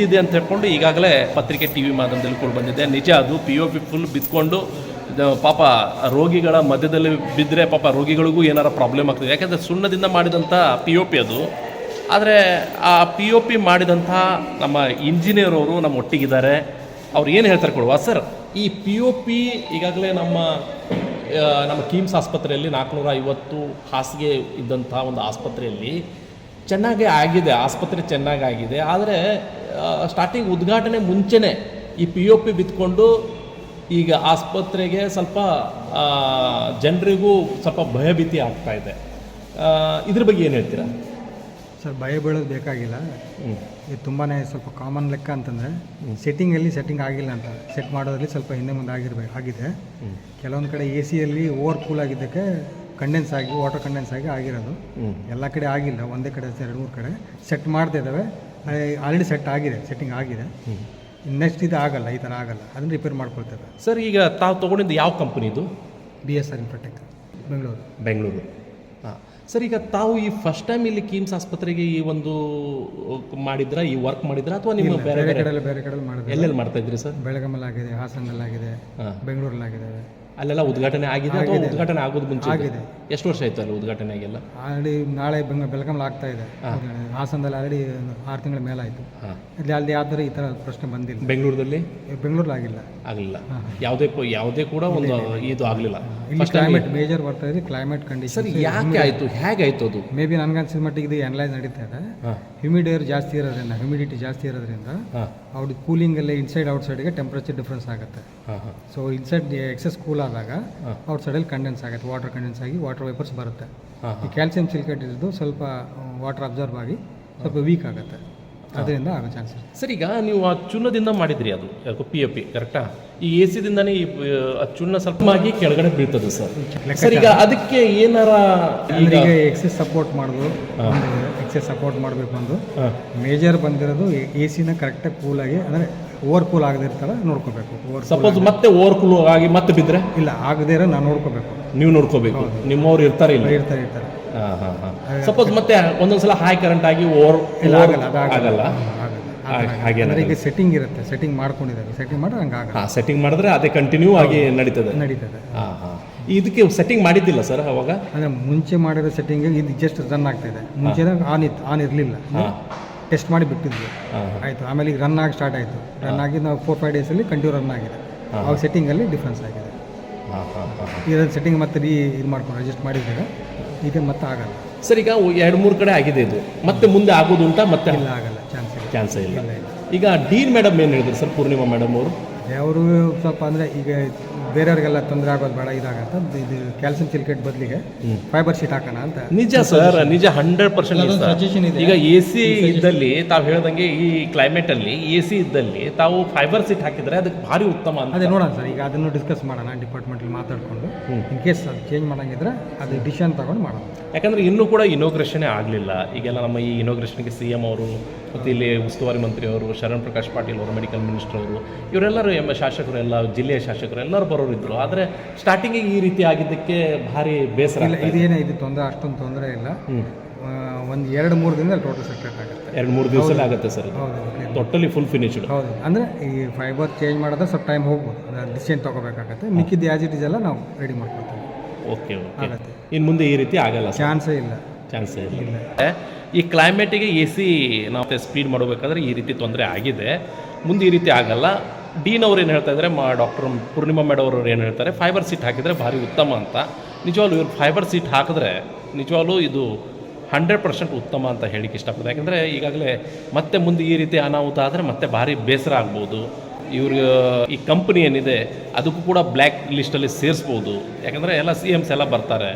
ಬಿದ್ದಿದೆ ಅಂತ ಹೇಳ್ಕೊಂಡು ಈಗಾಗಲೇ ಪತ್ರಿಕೆ ಟಿ ವಿ ಮಾಧ್ಯಮದಲ್ಲಿ ಕೂಡ ಬಂದಿದೆ. ನಿಜ ಅದು ಪಿ ಒ ಪಿ ಫುಲ್ ಬಿದ್ಕೊಂಡು ಪಾಪ ರೋಗಿಗಳ ಮಧ್ಯದಲ್ಲಿ ಬಿದ್ದರೆ ಪಾಪ ರೋಗಿಗಳಿಗೂ ಏನಾರ ಪ್ರಾಬ್ಲಮ್ ಆಗ್ತದೆ. ಯಾಕೆಂದರೆ ಸುಣ್ಣದಿಂದ ಮಾಡಿದಂಥ ಪಿ ಒ ಪಿ ಅದು. ಆದರೆ ಆ ಪಿ ಒ ಪಿ ಮಾಡಿದಂಥ ನಮ್ಮ ಇಂಜಿನಿಯರ್ ಅವರು ನಮ್ಮ ಒಟ್ಟಿಗಿದ್ದಾರೆ. ಅವ್ರು ಏನು ಹೇಳ್ತಾರೆ ಕೊಡುವ? ಸರ್ ಈ ಪಿ ಒ ಪಿ ಈಗಾಗಲೇ ನಮ್ಮ ನಮ್ಮ ಕಿಮ್ಸ್ ಆಸ್ಪತ್ರೆಯಲ್ಲಿ ನಾಲ್ಕುನೂರ ಐವತ್ತು ಹಾಸಿಗೆ ಇದ್ದಂಥ ಒಂದು ಆಸ್ಪತ್ರೆಯಲ್ಲಿ ಚೆನ್ನಾಗೇ ಆಗಿದೆ ಆಸ್ಪತ್ರೆ ಚೆನ್ನಾಗಿ ಆಗಿದೆ ಆದರೆ ಸ್ಟಾರ್ಟಿಂಗ್ ಉದ್ಘಾಟನೆ ಮುಂಚೆನೇ ಈ ಪಿ ಒ ಪಿ ಬಿತ್ಕೊಂಡು ಈಗ ಆಸ್ಪತ್ರೆಗೆ ಸ್ವಲ್ಪ ಜನರಿಗೂ ಸ್ವಲ್ಪ ಭಯಭೀತಿ ಆಗ್ತಾ ಇದೆ. ಇದ್ರ ಬಗ್ಗೆ ಏನು ಹೇಳ್ತೀರಾ? ಸರ್ ಭಯ ಬೀಳೋದು ಬೇಕಾಗಿಲ್ಲ. ಇದು ತುಂಬಾ ಸ್ವಲ್ಪ ಕಾಮನ್ ಲೆಕ್ಕ ಅಂತಂದರೆ ಸೆಟ್ಟಿಂಗಲ್ಲಿ ಸೆಟ್ಟಿಂಗ್ ಆಗಿಲ್ಲ ಅಂತ. ಸೆಟ್ ಮಾಡೋದ್ರಲ್ಲಿ ಸ್ವಲ್ಪ ಹಿಂದೆ ಮುಂದೆ ಆಗಿರ್ಬೇಕು ಆಗಿದೆ. ಕೆಲವೊಂದು ಕಡೆ ಎ ಸಿಯಲ್ಲಿ ಓವರ್ ಕೂಲ್ ಆಗಿದ್ದಕ್ಕೆ ಕಂಡೆನ್ಸ್ ಆಗಿ ವಾಟರ್ ಕಂಡೆನ್ಸ್ ಆಗಿ ಆಗಿರೋದು. ಎಲ್ಲ ಕಡೆ ಆಗಿಲ್ಲ ಒಂದೇ ಕಡೆ ಎರಡು ಮೂರು ಕಡೆ. ಸೆಟ್ ಮಾಡ್ತಾ ಇದ್ದಾವೆ. ಆಲ್ರೆಡಿ ಸೆಟ್ ಆಗಿದೆ ಸೆಟ್ಟಿಂಗ್ ಆಗಿದೆ. ನೆಕ್ಸ್ಟ್ ಇದು ಆಗಲ್ಲ ಈ ಥರ ಆಗಲ್ಲ. ಅದನ್ನು ರಿಪೇರ್ ಮಾಡ್ಕೊಳ್ತೇವೆ. ಸರ್ ಈಗ ತಾವು ತೊಗೊಂಡಿದ್ದು ಯಾವ ಕಂಪ್ನಿದು B S R Infotech Bengaluru Bengaluru ಹಾಂ. ಸರ್ ಈಗ ತಾವು ಈ ಫಸ್ಟ್ ಟೈಮ್ ಇಲ್ಲಿ ಕಿಮ್ಸ್ ಆಸ್ಪತ್ರೆಗೆ ಈ ಒಂದು ಮಾಡಿದ್ರ ಈ ವರ್ಕ್ ಮಾಡಿದ್ರ ಅಥವಾ ನಿಮ್ಮ ಬೇರೆ ಕಡೆ ಬೇರೆ ಕಡೆಯಲ್ಲಿ ಮಾಡಿದ್ರೆ ಎಲ್ಲೆಲ್ಲಿ ಮಾಡ್ತಾ ಇದ್ರಿ ಸರ್ ಬೆಳಗಾಮಲ್ಲಾಗಿದೆ ಹಾಸನಲ್ಲಾಗಿದೆ ಬೆಂಗಳೂರಲ್ಲಾಗಿದೆ ಅಲ್ಲೆಲ್ಲ ಉದ್ಘಾಟನೆ ಆಗಿದೆ ಅಥವಾ ಉದ್ಘಾಟನೆ ಆಗೋದು ಮುಂಚೆ? ಆಗಿದೆ. ಎಷ್ಟು ವರ್ಷ ಆಯ್ತು ಅಲ್ಲಿ ಉದ್ಘಾಟನೆ ಆಗಿಲ್ಲ ಆಲ್ರೆಡಿ ನಾಳೆ ಬೆಂಗ ಬೆಳಗಾಮಲ್ಲಿ ಆಗ್ತಾ ಇದೆ. ಹಾಸನದಲ್ಲಿ ಆಲ್ರೆಡಿ ಆರು ತಿಂಗಳ ಮೇಲೆ ಆಯ್ತು ಇಲ್ಲಿ ಅಲ್ಲಿ ಯಾವ ಥರ ಈ ತರ ಪ್ರಶ್ನೆ ಬಂದಿಲ್ಲ. ಬೆಂಗಳೂರಲ್ಲಿ? ಬೆಂಗಳೂರಲ್ಲಿ ಆಗಿಲ್ಲ. ಆಗಲಿಲ್ಲ. ಯಾವುದೇ ಯಾವುದೇ ಕೂಡ ಒಂದು ಇದು ಆಗಲಿಲ್ಲ. ಇಲ್ಲಿ ಕ್ಲೈಮೇಟ್ ಮೇಜರ್ ಬರ್ತಾ ಇದೆ ಕ್ಲೈಮೇಟ್ ಕಂಡೀಷನ್ ಸರ್ ಯಾಕೆ ಆಯ್ತು? ಹೇಗೆ ಆಯ್ತು ಅದು? ಮೇ ಬಿ ನನಗನ್ಸಿದ ಮಟ್ಟಿಗೆ ಇದು ಅನಲೈಸ್ ನಡೀತಾ ಇದೆ. ಹ್ಯೂಮಿಡ್ ಏರ್ ಜಾಸ್ತಿ ಇರೋದ್ರಿಂದ ಹ್ಯೂಮಿಡಿಟಿ ಜಾಸ್ತಿ ಇರೋದ್ರಿಂದ ಹಾಂ. ಅವ್ರ ಕೂಲಿಂಗಲ್ಲಿ ಇನ್ಸೈಡ್ ಔಟ್ಸೈಡ್ಗೆ ಟೆಂಪ್ರೇಚರ್ ಡಿಫ್ರೆನ್ಸ್ ಆಗುತ್ತೆ. ಸೊ ಇನ್ಸೈಡ್ ಎಕ್ಸಸ್ ಕೂಲ್ ಆದಾಗ ಔಟ್ ಔಟ್ಸೈಡಲ್ಲಿ ಕಂಡೆನ್ಸ್ ಆಗುತ್ತೆ ವಾಟರ್ ಕಂಡೆನ್ಸ್ ಆಗಿ ವಾಟರ್ ವೇಪರ್ಸ್ ಬರುತ್ತೆ. ಈ ಕ್ಯಾಲ್ಸಿಯಂ ಸಿಲ್ಕೇಟ್ ಇರೋದು ಸ್ವಲ್ಪ ವಾಟರ್ ಅಬ್ಸರ್ವ್ ಆಗಿ ಸ್ವಲ್ಪ ವೀಕ್ ಆಗುತ್ತೆ. ಅದರಿಂದ ಆಗೋ ಚಾನ್ಸ್ ಸರ್ ಈಗ ನೀವು ಆ ಚುನ್ನದಿಂದ ಮಾಡಿದ್ರಿ ಅದು ಯಾಕೋ ಪಿ ಎ ಪಿ ಕರೆಕ್ಟಾ ಈ ಎ ಸಿದಿಂದನೇ ಈ ಆ ಚೂರ್ಣ ಸ್ವಲ್ಪ ಆಗಿ ಕೆಳಗಡೆ ಬೀಳ್ತದೆ ಸರ್. ಸರ್ ಈಗ ಅದಕ್ಕೆ ಏನಾರ ಈಗ ಎಕ್ಸೈಸ್ ಸಪೋರ್ಟ್ ಮಾಡೋದು ಎಕ್ಸೈಸ್ ಸಪೋರ್ಟ್ ಮಾಡಬೇಕು ಹಾಂ. ಮೇಜರ್ ಬಂದಿರೋದು ಎ ಸಿನ ಕರೆಕ್ಟಾಗಿ ಕೂಲಾಗಿ ಅಂದರೆ ಓವರ್ ಕೂಲ್ ಆಗದೇ ಇರ್ತಾರ ನೋಡ್ಕೋಬೇಕು. ಓವರ್ ಸಪೋಸ್ ಮತ್ತೆ ಓವರ್ ಕೂಲ್ ಆಗಿ ಮತ್ತೆ ಬಿದ್ದರೆ ಇಲ್ಲ ಆಗದೇ ಇರೋ ನಾನು ನೋಡ್ಕೋಬೇಕು. ನೀವು ನೋಡ್ಕೋಬೇಕು. ನಿಮ್ಮವ್ರು ಇರ್ತಾರೆ ಇಲ್ಲ? ಇರ್ತಾರೆ ಇರ್ತಾರೆ. ಸಪೋಸ್ ಮತ್ತೆ ಒಂದೊಂದ್ಸಲ ಹೈ ಕರೆಂಟ್ ಆಗಿ ಓವರ್ ಇಲ್ಲ ಆಗಲ್ಲ ಅದು ಆಗಲ್ಲ. ಆಗಲ್ಲ. ಹಾಗೆ ಅಂದರೆ ಈಗ ಸೆಟ್ಟಿಂಗ್ ಇರುತ್ತೆ ಸೆಟ್ಟಿಂಗ್ ಮಾಡ್ಕೊಂಡಿದ್ದಾರೆ. ಸೆಟ್ಟಿಂಗ್ ಮಾಡಿದ್ರೆ ಹಂಗೆ ಆಗಲ್ಲ. ಹಾಂ ಸೆಟ್ಟಿಂಗ್ ಮಾಡಿದ್ರೆ ಅದೇ ಕಂಟಿನ್ಯೂ ಆಗಿ ನಡೀತದೆ. ನಡೀತದೆ. ಹಾಂ ಹಾಂ. ಇದಕ್ಕೆ ಸೆಟ್ಟಿಂಗ್ ಮಾಡಿದ್ದಿಲ್ಲ ಸರ್ ಅವಾಗ? ಅಂದ್ರೆ ಮುಂಚೆ ಮಾಡಿರೋ ಸೆಟ್ಟಿಂಗ್ ಇದು ಜಸ್ಟ್ ರನ್ ಆಗ್ತಾಯಿದೆ ಮುಂಚೆ ಆನ್ ಇತ್ತು ಆನ್ ಇರಲಿಲ್ಲ. ಹಾಂ. ಟೆಸ್ಟ್ ಮಾಡಿ ಬಿಟ್ಟಿದ್ವಿ. ಆಯ್ತು ಆಯಿತು ಆಮೇಲೆ ಈಗ ರನ್ ಆಗಿ ಸ್ಟಾರ್ಟ್ ಆಯ್ತು. ರನ್ ಆಗಿ ನಾವು ಫೋರ್ ಫೈವ್ ಡೇಸಲ್ಲಿ ಕಂಟಿನ್ಯೂ ರನ್ ಆಗಿದೆ. ಅವಾಗ ಸೆಟ್ಟಿಂಗಲ್ಲಿ ಡಿಫ್ರೆನ್ಸ್ ಆಗಿದೆ. ಈಗ ಸೆಟ್ಟಿಂಗ್ ಮತ್ತೆ ರೀ ಇದು ಮಾಡ್ಕೊಂಡು ಅಡ್ಜಸ್ಟ್ ಮಾಡಿದಾಗ ಇದೇ ಮತ್ತೆ ಆಗಲ್ಲ. ಸರ್ ಈಗ ಎರಡು ಮೂರು ಕಡೆ ಆಗಿದೆ ಇದು. ಮತ್ತೆ ಮುಂದೆ ಆಗೋದುಂಟಾ ಮತ್ತೆ ಇಲ್ಲ ಆಗಲ್ಲ ಚಾನ್ಸ್ ಇಲ್ಲ. ಚಾನ್ಸ್ ಇಲ್ಲ. ಈಗ ಡೀನ್ ಮೇಡಮ್ ಏನು ಹೇಳಿದ್ರು ಸರ್ ಪೂರ್ಣಿಮಾ ಮೇಡಮ್ ಅವರು? ಅವರು ಸ್ವಲ್ಪ ಅಂದರೆ ಈಗ ಬೇರೆಯವ್ರಿಗೆಲ್ಲ ತೊಂದರೆ ಆಗೋದು ಬೇಡ ಇದಾಗಂತ ಇದು ಕ್ಯಾಲ್ಸಿಯಂ ಸಿಲ್ಕೇಟ್ ಬದಲಿಗೆ ಫೈಬರ್ ಶೀಟ್ ಹಾಕೋಣ ಅಂತ. ನಿಜ ಸರ್ ನಿಜ ಹಂಡ್ರೆಡ್ ಪರ್ಸೆಂಟ್ ಈಗ ಎ ಸಿ ಇದ್ದಲ್ಲಿ ತಾವು ಹೇಳ್ದಂಗೆ ಈ ಕ್ಲೈಮೇಟ್ ಅಲ್ಲಿ ಎ ಸಿ ಇದ್ದಲ್ಲಿ ತಾವು ಫೈಬರ್ ಸೀಟ್ ಹಾಕಿದ್ರೆ ಅದಕ್ಕೆ ಭಾರಿ ಉತ್ತಮ ಅಂತ. ಅದೇ ನೋಡೋಣ ಸರ್ ಈಗ ಅದನ್ನು ಡಿಸ್ಕಸ್ ಮಾಡೋಣ ಡಿಪಾರ್ಟ್ಮೆಂಟಲ್ಲಿ ಮಾತಾಡಿಕೊಂಡು. ಇನ್ ಕೇಸ್ ಅದು ಚೇಂಜ್ ಮಾಡಂಗಿದ್ರೆ ಅದು ಡಿಸಿಷನ್ ತಗೊಂಡು ಮಾಡೋಣ. ಯಾಕಂದ್ರೆ ಇನ್ನೂ ಕೂಡ ಇನೋಗ್ರೇಷನೇ ಆಗಲಿಲ್ಲ. ಈಗೆಲ್ಲ ನಮ್ಮ ಈ ಇನೋಗ್ರೇಷನ್ಗೆ ಸಿ ಎಂ ಅವರು ಮತ್ತು ಇಲ್ಲಿ ಉಸ್ತುವಾರಿ ಮಂತ್ರಿ ಅವರು ಶರಣ್ ಪ್ರಕಾಶ್ ಪಾಟೀಲ್ ಅವರು ಮೆಡಿಕಲ್ ಮಿನಿಸ್ಟರ್ ಅವರು ಇವರೆಲ್ಲರೂ ಎಂಬ ಶಾಸಕರು ಎಲ್ಲ ಜಿಲ್ಲೆಯ ಶಾಸಕರು ಎಲ್ಲರೂ ಬರೋರು ಇದ್ದರು ಆದರೆ ಸ್ಟಾರ್ಟಿಂಗಿಗೆ ಈ ರೀತಿ ಆಗಿದ್ದಕ್ಕೆ ಭಾರಿ ಬೇಸರ ಇಲ್ಲ ಇದೇನೇ ಇದು ತೊಂದರೆ ಅಷ್ಟೊಂದು ತೊಂದರೆ ಇಲ್ಲ. ಒಂದು ಎರಡು ಮೂರು ದಿನದಲ್ಲಿ ಟೋಟಲ್ ಸೆಕ್ರೆಟ್ ಆಗುತ್ತೆ. ಎರಡು ಮೂರು ದಿವಸದಲ್ಲಿ ಆಗುತ್ತೆ ಸರ್. ಟೋಟಲಿ ಫುಲ್ ಫಿನಿಶ್ಡ್ ಹೌದು. ಅಂದರೆ ಈ ಫೈಬರ್ ಚೇಂಜ್ ಮಾಡಿದ್ರೆ ಸ್ವಲ್ಪ ಟೈಮ್ ಹೋಗ್ಬೋದು. ಡಿಸಿಷನ್ ತೊಗೋಬೇಕಾಗತ್ತೆ. ಮಿಕ್ಕಿದ್ದು ಆ್ಯಸ್ ಇಟ್ ಇಸ್ ಎಲ್ಲ ನಾವು ರೆಡಿ ಮಾಡ್ಕೊಳ್ತೀವಿ. ಓಕೆ ಓಕೆ ಆಗತ್ತೆ. ಇನ್ನು ಮುಂದೆ ಈ ರೀತಿ ಆಗಲ್ಲ ಚಾನ್ಸೇ ಇಲ್ಲ. ಚಾನ್ಸೇ ಇಲ್ಲ ಈ ಕ್ಲೈಮೇಟಿಗೆ ಎ ಸಿ ನಾವು ಸ್ಪೀಡ್ ಮಾಡಬೇಕಾದ್ರೆ ಈ ರೀತಿ ತೊಂದರೆ ಆಗಿದೆ. ಮುಂದೆ ಈ ರೀತಿ ಆಗಲ್ಲ. ಡೀನ್ ಅವ್ರು ಏನು ಹೇಳ್ತಾ ಇದ್ದಾರೆ ಮಾ ಡಾಕ್ಟರ್ ಪೂರ್ಣಿಮಾ ಮೇಡಮ್ ಅವರು ಏನು ಹೇಳ್ತಾರೆ, ಫೈಬರ್ ಸೀಟ್ ಹಾಕಿದರೆ ಭಾರಿ ಉತ್ತಮ ಅಂತ. ನಿಜವಾಗ್ಲೂ ಇವ್ರು ಫೈಬರ್ ಸೀಟ್ ಹಾಕಿದ್ರೆ ನಿಜವಾಗ್ಲೂ ಇದು ಹಂಡ್ರೆಡ್ ಪರ್ಸೆಂಟ್ ಉತ್ತಮ ಅಂತ ಹೇಳಿಕ್ಕೆ ಇಷ್ಟಪಡ್ತಾರೆ ಯಾಕೆಂದರೆ ಈಗಾಗಲೇ ಮತ್ತೆ ಮುಂದೆ ಈ ರೀತಿ ಅನಾಹುತ ಆದರೆ ಮತ್ತೆ ಭಾರಿ ಬೇಸರ ಆಗ್ಬೋದು. ಇವ್ರಿಗೆ ಈ ಕಂಪ್ನಿ ಏನಿದೆ ಅದಕ್ಕೂ ಕೂಡ ಬ್ಲ್ಯಾಕ್ ಲಿಸ್ಟಲ್ಲಿ ಸೇರಿಸ್ಬೋದು. ಯಾಕಂದರೆ ಎಲ್ಲ ಸಿ ಎಮ್ಸ್ ಎಲ್ಲ ಬರ್ತಾರೆ.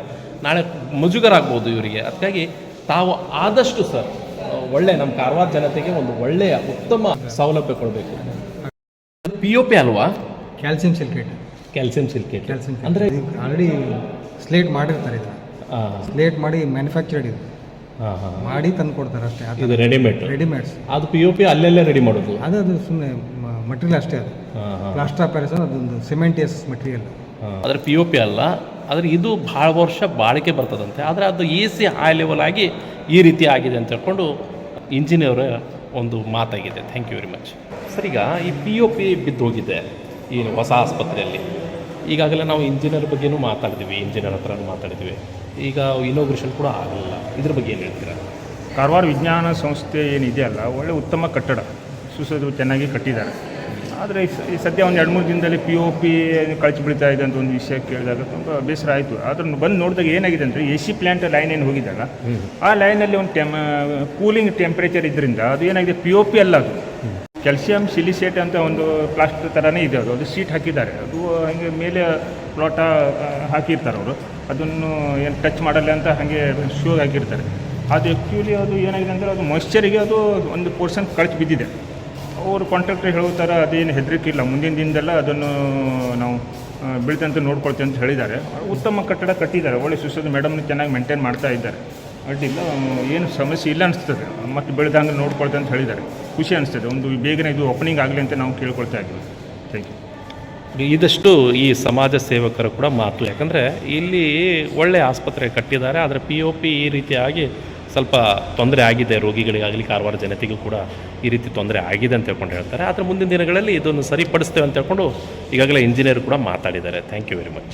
ನಾಳೆ ಮುಜುಗರ ಆಗ್ಬೋದು ಇವರಿಗೆ. ಅದಕ್ಕಾಗಿ ತಾವು ಆದಷ್ಟು ಸರ್ ಒಳ್ಳೆ ನಮ್ಮ ಕಾರವಾರ ಜನತೆಗೆ ಒಂದು ಒಳ್ಳೆಯ ಉತ್ತಮ ಸೌಲಭ್ಯ ಕೊಡಬೇಕು. ಪಿ ಒ ಪಿ ಅಲ್ವಾ? Calcium silicate calcium silicate calcium ಅಂದರೆ ಆಲ್ರೆಡಿ ಸ್ಲೇಟ್ ಮಾಡಿರ್ತಾರೆ ಇದು. ಸ್ಲೇಟ್ ಮಾಡಿ ಮ್ಯಾನುಫ್ಯಾಕ್ಚರ್ಡ್ ಇದು. ಮಾಡಿ ತಂದು ಕೊಡ್ತಾರೆ ಅಷ್ಟೇ ರೆಡಿಮೇಡ್ ರೆಡಿಮೇಡ್ಸ್ ಅದು ಪಿ ಒ ಪಿ ಅಲ್ಲೆಲ್ಲೇ ರೆಡಿ ಮಾಡೋದು. ಅದು ಅದು ಸುಮ್ಮನೆ ಮಟೀರಿಯಲ್ ಅಷ್ಟೇ ಅದು. ಪ್ಲಾಸ್ಟರ್ ಆಫ್ ಪ್ಯಾರಿಸ್ ಅದೊಂದು ಸಿಮೆಂಟಿಯಸ್ ಮಟೀರಿಯಲ್ ಅದ್ರ ಪಿ ಒ ಪಿ ಅಲ್ಲ ಆದರೆ ಇದು ಭಾಳ ವರ್ಷ ಬಾಳಿಕೆ ಬರ್ತದಂತೆ. ಆದರೆ ಅದು ಎ ಸಿ ಹೈ ಲೆವೆಲ್ ಆಗಿ ಈ ರೀತಿ ಆಗಿದೆ ಅಂತ ಹೇಳ್ಕೊಂಡು ಇಂಜಿನಿಯರ್ ಒಂದು ಮಾತಾಗಿದೆ. Thank you very much sir ಈಗ ಈ ಪಿ ಒ ಪಿ ಬಿದ್ದೋಗಿದೆ ಈ ಹೊಸ ಆಸ್ಪತ್ರೆಯಲ್ಲಿ. ಈಗಾಗಲೇ ನಾವು ಇಂಜಿನಿಯರ್ ಬಗ್ಗೆನೂ ಮಾತಾಡಿದ್ವಿ ಇಂಜಿನಿಯರ್ ಹತ್ರ ಮಾತಾಡಿದ್ವಿ. ಈಗ ಇನೋಗ್ರೇಷನ್ ಕೂಡ ಆಗಲಿಲ್ಲ. ಇದ್ರ ಬಗ್ಗೆ ಏನು ಹೇಳ್ತೀರಾ? ಕಾರವಾರ ವಿಜ್ಞಾನ ಸಂಸ್ಥೆ ಏನಿದೆಯಲ್ಲ ಒಳ್ಳೆ ಉತ್ತಮ ಕಟ್ಟಡ. ಸುಸದು ಚೆನ್ನಾಗಿ ಕಟ್ಟಿದ್ದಾರೆ. ಆದರೆ ಈ ಸದ್ಯ ಒಂದು ಎರಡು ಮೂರು ದಿನದಲ್ಲಿ ಪಿ ಒ ಪಿ ಕಳಚಿ ಬಿಡ್ತಾ ಇದೆ ಅಂತ ಒಂದು ವಿಷಯ ಕೇಳಿದಾಗ ತುಂಬ ಬೇಸರ ಆಯಿತು. ಆದ್ರೂ ಬಂದು ನೋಡಿದಾಗ ಏನಾಗಿದೆ ಅಂದರೆ ಎ ಸಿ ಪ್ಲ್ಯಾಂಟ್ ಲೈನ್ ಏನು ಹೋಗಿದಾಗ ಆ ಲೈನಲ್ಲಿ ಒಂದು ಟೆಮ್ ಕೂಲಿಂಗ್ ಟೆಂಪ್ರೇಚರ್ ಇದರಿಂದ ಅದು ಏನಾಗಿದೆ ಪಿ ಒ ಪಿ ಅಲ್ಲ ಅದು. ಕ್ಯಾಲ್ಸಿಯಂ ಸಿಲಿಸೇಟ್ ಅಂತ ಒಂದು ಪ್ಲಾಸ್ಟರ್ ಥರನೇ ಇದೆ ಅದು. ಅದು ಸೀಟ್ ಹಾಕಿದ್ದಾರೆ. ಅದು ಹಾಗೆ ಮೇಲೆ ಪ್ಲಾಟ ಹಾಕಿರ್ತಾರೆ ಅವರು. ಅದನ್ನು ಏನು ಟಚ್ ಮಾಡಲ್ಲ ಅಂತ ಹಾಗೆ ಶೂ ಹಾಕಿರ್ತಾರೆ. ಅದು ಆ್ಯಕ್ಚುಲಿ ಅದು ಏನಾಗಿದೆ ಅಂದರೆ ಅದು ಮಾಯ್ಶ್ಚರಿಗೆ ಅದು ಒಂದು ಪೋರ್ಷನ್ ಕಳಚಿ ಬಿದ್ದಿದೆ. ಅವರು ಕಾಂಟ್ರಾಕ್ಟರ್ ಹೇಳೋ ಥರ ಅದೇನು ಹೆದರಿಕೆ ಇಲ್ಲ. ಮುಂದಿನ ದಿನದಲ್ಲ ಅದನ್ನು ನಾವು ಬೀಳ್ತಂತ ನೋಡ್ಕೊಳ್ತೀವಿ ಅಂತ ಹೇಳಿದ್ದಾರೆ. ಉತ್ತಮ ಕಟ್ಟಡ ಕಟ್ಟಿದ್ದಾರೆ. ಒಳ್ಳೆ ಸುಸದ ಮೇಡಮ್ನ ಚೆನ್ನಾಗಿ ಮೇಂಟೈನ್ ಮಾಡ್ತಾ ಇದ್ದಾರೆ. ಅಡ್ಡಿಲ್ಲ ಏನು ಸಮಸ್ಯೆ ಇಲ್ಲ ಅನಿಸ್ತದೆ. ಮತ್ತು ಬೆಳೆದಂಗೆ ನೋಡ್ಕೊಳ್ತಾ ಅಂತ ಹೇಳಿದ್ದಾರೆ. ಖುಷಿ ಅನಿಸ್ತದೆ. ಒಂದು ಬೇಗನೆ ಇದು ಓಪನಿಂಗ್ ಆಗಲಿ ಅಂತ ನಾವು ಕೇಳ್ಕೊಳ್ತಾ ಇದ್ದೀವಿ. ಥ್ಯಾಂಕ್ ಯು ಇದಷ್ಟು ಈ ಸಮಾಜ ಸೇವಕರು ಕೂಡ ಮಾತು. ಯಾಕಂದರೆ ಇಲ್ಲಿ ಒಳ್ಳೆ ಆಸ್ಪತ್ರೆ ಕಟ್ಟಿದ್ದಾರೆ. ಆದರೆ ಪಿ ಒ ಪಿ ಈ ರೀತಿಯಾಗಿ ಸ್ವಲ್ಪ ತೊಂದರೆ ಆಗಿದೆ, ರೋಗಿಗಳಿಗಾಗಲಿ ಕಾರವಾರ ಜನತೆಗೂ ಕೂಡ ಈ ರೀತಿ ತೊಂದರೆ ಆಗಿದೆ ಅಂತ ಹೇಳ್ಕೊಂಡು ಹೇಳ್ತಾರೆ. ಆದರೆ ಮುಂದಿನ ದಿನಗಳಲ್ಲಿ ಇದನ್ನು ಸರಿಪಡಿಸ್ತೇವೆ ಅಂತ ಹೇಳ್ಕೊಂಡು ಈಗಾಗಲೇ ಇಂಜಿನಿಯರ್ ಕೂಡ ಮಾತಾಡಿದ್ದಾರೆ. Thank you very much